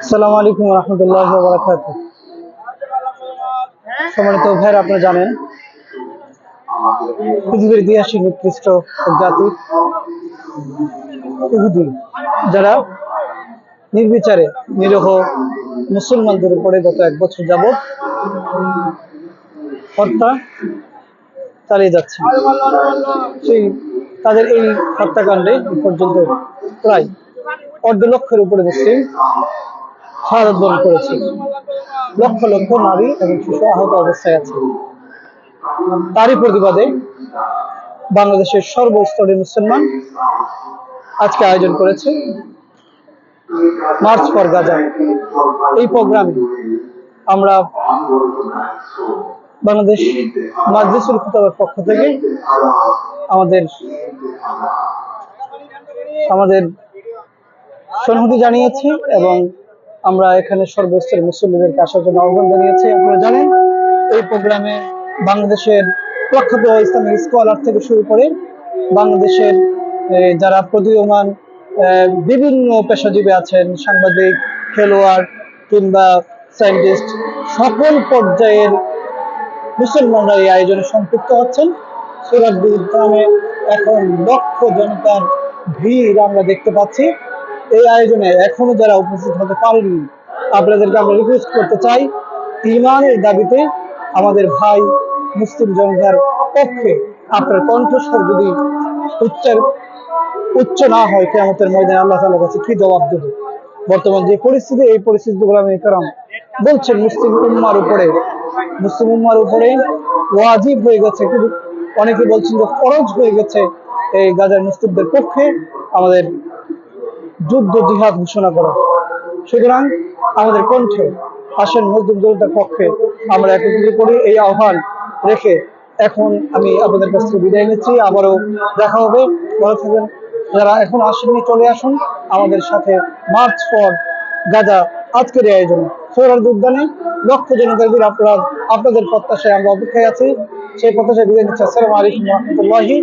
আসসালামু আলাইকুম রহমতুল্লাহ বারাকাত সম্মানিত ভাইয়ের, আপনারা জানেন পৃথিবীর ইতিহাসে নিকৃষ্ট জাতি, ইহুদি। যারা নির্বিচারে নিরহ মুসলমানদের উপরে গত এক বছর যাবৎ হত্যা চালিয়ে যাচ্ছে। সেই তাদের এই হত্যাকাণ্ডে পর্যন্ত প্রায় অর্ধ লক্ষের উপরে মুসলিম শাহাদ করেছে। লক্ষ লক্ষ নারী এবং শিশু আহত অবস্থায় আছে। তারই প্রতিবাদে বাংলাদেশের সর্বস্তরের মুসলমান আজকে আয়োজন করেছে মার্চ ফর গাজা এই প্রোগ্রামে আমরা বাংলাদেশ মাজলিসুল খুতাবের পক্ষ থেকে আমাদের আমাদের সংহতি জানিয়েছি এবং আমরা এখানে সর্বস্তরের মুসল্লিদেরকে আসার জন্য আহ্বান জানিয়েছি। আপনারা জানেন, এই প্রোগ্রামে বাংলাদেশের প্রখ্যাত ইসলামিক স্কলার থেকে শুরু করে বাংলাদেশের যারা প্রদীয়মান বিভিন্ন পেশাজীবী আছেন, সাংবাদিক, খেলোয়াড় কিংবা সায়েন্টিস্ট, সকল পর্যায়ের মুসলমানরা এই আয়োজনে সম্পৃক্ত হচ্ছেন। গ্রামে এখন লক্ষ জনতার ভিড় আমরা দেখতে পাচ্ছি। এই আয়োজনে এখনও যারা উপস্থিত হতে পারেননি, আপনাদেরকে আমরা রিকোয়েস্ট করতে চাই, ইমানের দাবিতে আমাদের ভাই মুসলিম জনতার পক্ষে আপনার কণ্ঠস্বর যদি উচ্চার উচ্চ না হয় কেমতের ময়দানে আল্লাহ তাআলার কাছে কি জবাব দেবে? বর্তমান যে পরিস্থিতি, এই পরিস্থিতি গোলামী কারণ বলছেন, মুসলিম উম্মার উপরে মুসলিম উম্মার উপরে ওয়াজিব হয়ে গেছে। কিন্তু অনেকে বলছেন যে ফরজ হয়ে গেছে এই গাজার মুসলিমদের পক্ষে আমাদের যুদ্ধ জিহাদ ঘোষণা করা। সুতরাং আমাদের কণ্ঠে আসেন মজদুর জনতার পক্ষে আমরা একত্রিত করি। এই আহ্বান রেখে এখন আমি আপনাদের কাছ থেকে বিদায় নিচ্ছি। আবারও দেখা হবে। ভালো থাকবেন। যারা এখন আসেননি, চলে আসুন। আমাদের সাথে মার্চ ফর গাজা আজকের এই আয়োজনে। সৌরাল উদ্যানে লক্ষ জনতার ভিড় আপনার, আপনাদের প্রত্যাশায় আমরা অপেক্ষায় আছি। সেই প্রত্যাশায় বিদায় নিচ্ছি। আসসালামু আলাইকুম রহমতুল্লাহি